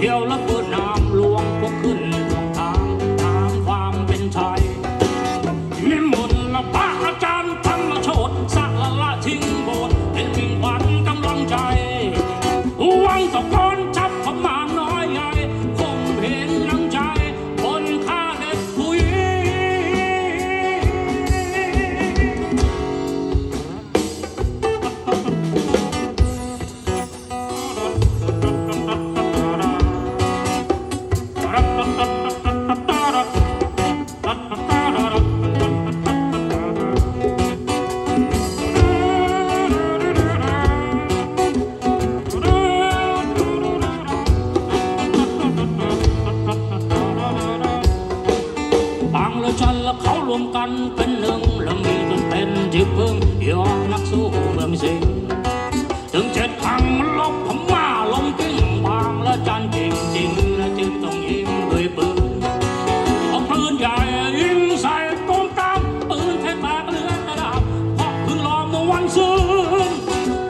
เที่ยวแล้วเปิดน้ำลวงพวกขึ้นลงทางตามความเป็นชายนิมนต์ละพระอาจารย์ทั้งละโชดสักละละทิ้งโบสถ์เป็นมิ่งขวัญกำลังใจหวังต่อ วันเป็นหนึ่งและมีตนเป็นที่พึ่งยอมนักสู้เมืองสิงถึงเจ็ดครั้งมันลบพม่าลมกิ้งบางและจันจริงจริงและจึงต้องยิงด้วยปืนเอาปืนใหญ่ยิงใส่ต้นตามปืนแค่แตกเลือดกระดับเพราะเพิ่งรอเมื่อวันซื้น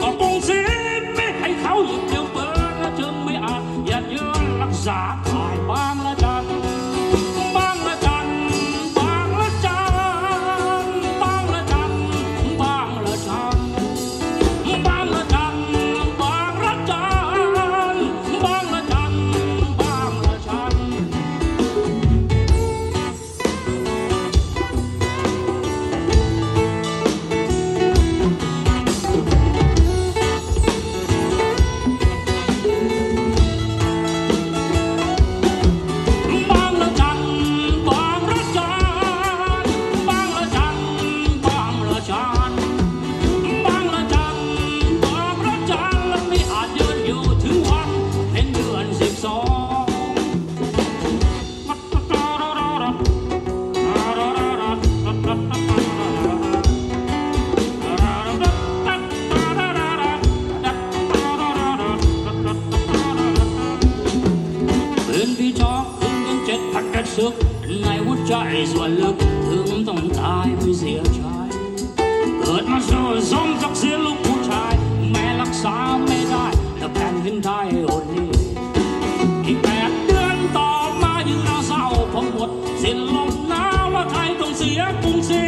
ก็ต้องเสียไม่ให้เขาหยุดเดียวเปิดและจึงไม่อาจยัดเยื้อรักษา trước nay hút chạy ruột lực thương tổng tài mới dìa trái เกิดมาเจอซ้อมจากเสียลูกผู้ชาย แม่รักษาไม่ได้แต่แฟนขึ้นได้อดนี้อีกแปดเดือนต่อมายืนเอาเศร้าผมหมด สิ้นลมหนาวและไทยต้องเสียกรุงศรี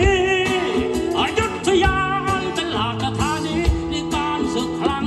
อยุธยาเป็นหลักกระทานี้ในการศึกครั้ง